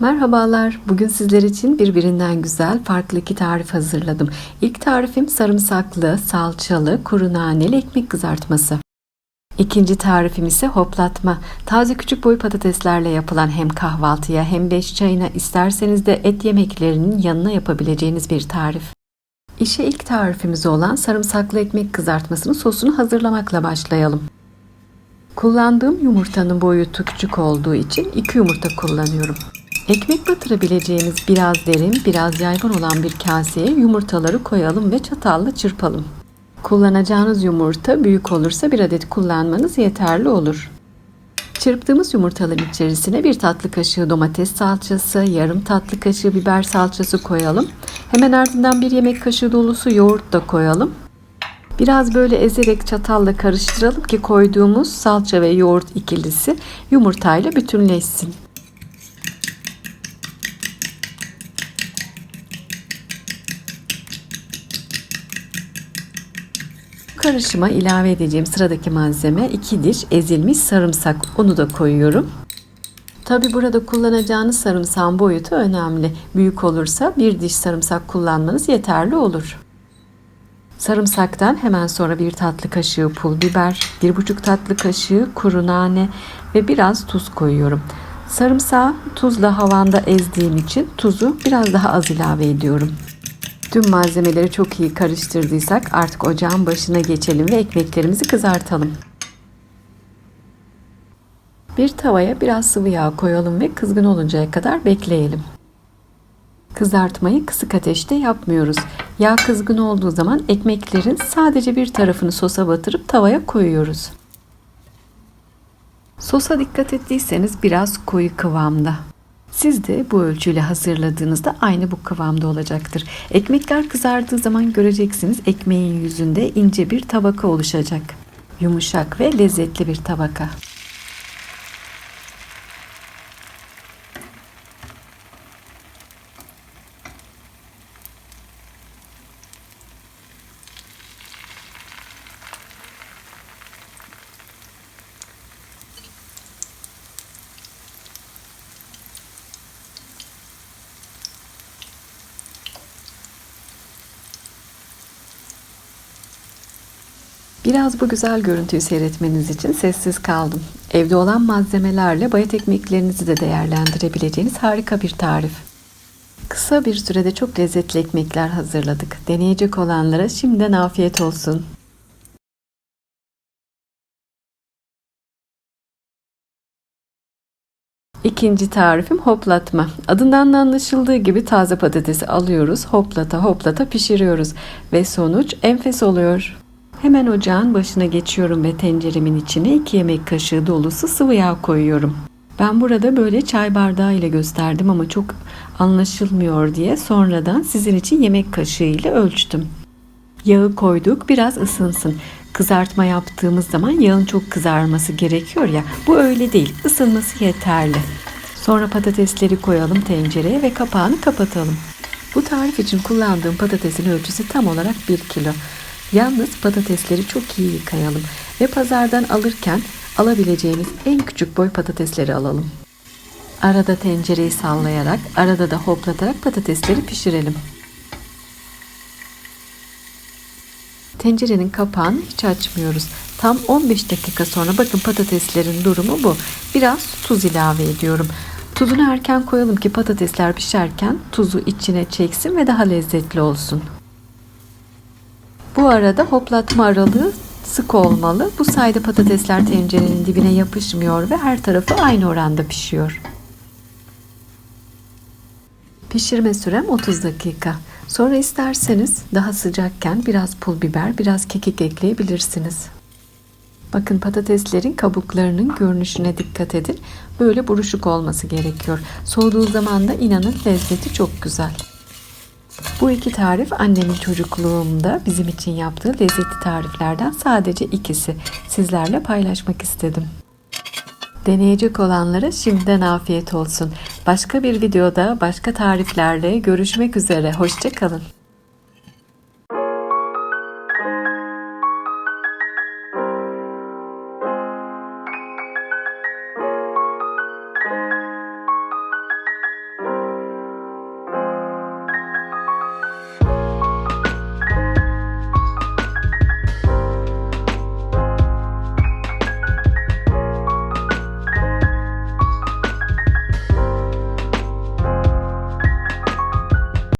Merhabalar. Bugün sizler için birbirinden güzel farklı iki tarif hazırladım. İlk tarifim sarımsaklı, salçalı, kuru naneli ekmek kızartması. İkinci tarifim ise hoplatma. Taze küçük boy patateslerle yapılan hem kahvaltıya hem beş çayına isterseniz de et yemeklerinin yanına yapabileceğiniz bir tarif. İşe ilk tarifimiz olan sarımsaklı ekmek kızartmasının sosunu hazırlamakla başlayalım. Kullandığım yumurtanın boyutu küçük olduğu için iki yumurta kullanıyorum. Ekmek batırabileceğiniz biraz derin, biraz yayvan olan bir kaseye yumurtaları koyalım ve çatalla çırpalım. Kullanacağınız yumurta büyük olursa bir adet kullanmanız yeterli olur. Çırptığımız yumurtaların içerisine bir tatlı kaşığı domates salçası, yarım tatlı kaşığı biber salçası koyalım. Hemen ardından bir yemek kaşığı dolusu yoğurt da koyalım. Biraz böyle ezerek çatalla karıştıralım ki koyduğumuz salça ve yoğurt ikilisi yumurtayla bütünleşsin. Karışıma ilave edeceğim sıradaki malzeme 2 diş ezilmiş sarımsak. Onu da koyuyorum. Tabi burada kullanacağınız sarımsağın boyutu önemli. Büyük olursa bir diş sarımsak kullanmanız yeterli olur. Sarımsaktan hemen sonra bir tatlı kaşığı pul biber, bir buçuk tatlı kaşığı kuru nane ve biraz tuz koyuyorum. Sarımsağı tuzla havanda ezdiğim için tuzu biraz daha az ilave ediyorum. Tüm malzemeleri çok iyi karıştırdıysak artık ocağın başına geçelim ve ekmeklerimizi kızartalım. Bir tavaya biraz sıvı yağ koyalım ve kızgın oluncaya kadar bekleyelim. Kızartmayı kısık ateşte yapmıyoruz. Yağ kızgın olduğu zaman ekmeklerin sadece bir tarafını sosa batırıp tavaya koyuyoruz. Sosa dikkat ettiyseniz biraz koyu kıvamda. Siz de bu ölçüyle hazırladığınızda aynı bu kıvamda olacaktır. Ekmekler kızardığı zaman göreceksiniz ekmeğin yüzünde ince bir tabaka oluşacak. Yumuşak ve lezzetli bir tabaka. Biraz bu güzel görüntüyü seyretmeniz için sessiz kaldım. Evde olan malzemelerle bayat ekmeklerinizi de değerlendirebileceğiniz harika bir tarif. Kısa bir sürede çok lezzetli ekmekler hazırladık. Deneyecek olanlara şimdiden afiyet olsun. İkinci tarifim hoplatma. Adından da anlaşıldığı gibi taze patatesi alıyoruz, hoplata hoplata pişiriyoruz ve sonuç enfes oluyor. Hemen ocağın başına geçiyorum ve tenceremin içine 2 yemek kaşığı dolusu sıvı yağ koyuyorum. Ben burada böyle çay bardağı ile gösterdim ama çok anlaşılmıyor diye sonradan sizin için yemek kaşığı ile ölçtüm. Yağı koyduk biraz ısınsın. Kızartma yaptığımız zaman yağın çok kızarması gerekiyor ya. Bu öyle değil. Isınması yeterli. Sonra patatesleri koyalım tencereye ve kapağını kapatalım. Bu tarif için kullandığım patatesin ölçüsü tam olarak 1 kilo. Yalnız patatesleri çok iyi yıkayalım ve pazardan alırken alabileceğiniz en küçük boy patatesleri alalım. Arada tencereyi sallayarak, arada da hoplatarak patatesleri pişirelim. Tencerenin kapağını hiç açmıyoruz. Tam 15 dakika sonra bakın patateslerin durumu bu. Biraz tuz ilave ediyorum. Tuzunu erken koyalım ki patatesler pişerken tuzu içine çeksin ve daha lezzetli olsun. Bu arada hoplatma aralığı sık olmalı. Bu sayede patatesler tencerenin dibine yapışmıyor ve her tarafı aynı oranda pişiyor. Pişirme sürem 30 dakika. Sonra isterseniz daha sıcakken biraz pul biber, biraz kekik ekleyebilirsiniz. Bakın patateslerin kabuklarının görünüşüne dikkat edin. Böyle buruşuk olması gerekiyor. Soğuduğu zaman da inanın lezzeti çok güzel. Bu iki tarif annemin çocukluğumda bizim için yaptığı lezzetli tariflerden sadece ikisi. Sizlerle paylaşmak istedim. Deneyecek olanlara şimdiden afiyet olsun. Başka bir videoda başka tariflerle görüşmek üzere. Hoşçakalın.